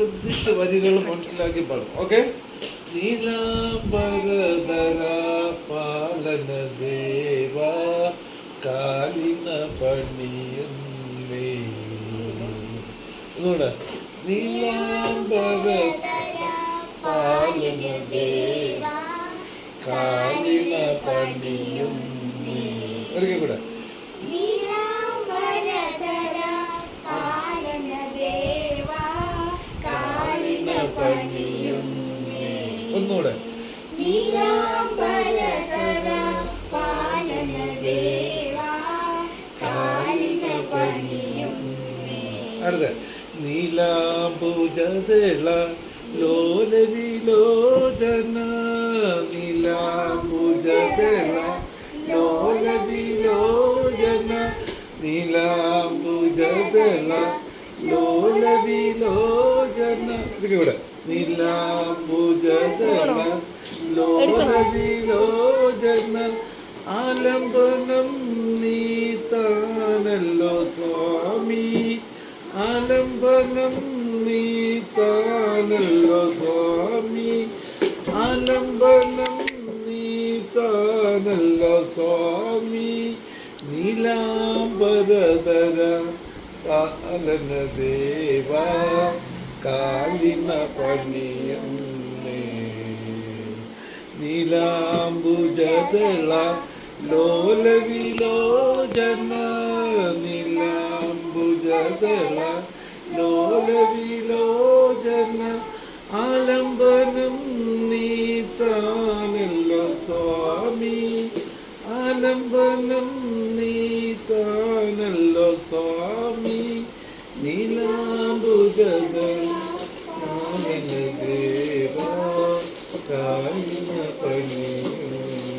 ശ്രദ്ധിച്ച് വരികൾ മനസ്സിലാക്കി പാടും. ഓക്കെ നീലാംബരധര പാലന ദേവ കാലിന പണിയുന്നേ നീലാംബര പാലന ദേവ കാലിന പണിയുന്നേ ഒരിക്കൽ കൂടെ. ഒന്നുകൂടെ. അടുത്ത. നീലാംബുജതള ലോലവിലോചന. നീലാംബുജതള ലോലവിലോചന. നീലാംബുജതള ലോലവിലോചന ഇതൊക്കെ ഇവിടെ. നീലാംബുജതള ലോലവിലോചന ആലംബനം നീ താനല്ലോ സ്വാമി. ആലംബനം നീ താനല്ലോ സ്വാമി. ആലംബനം നീ താനല്ലോ സ്വാമി. നീലാംബരധര പാലന ദേവ കാലിന പണിയന്നേ. നീലാംബുജതള ലോലവിലോചന. നീലാംബുജതള ലോലവിലോചന. ആലംബനം നീ താനല്ലോ സ്വാമി. ആലംബനം സ്വാമി. സ്വാമി നീലാംബുജതള ദേവ കാലിന പണിയും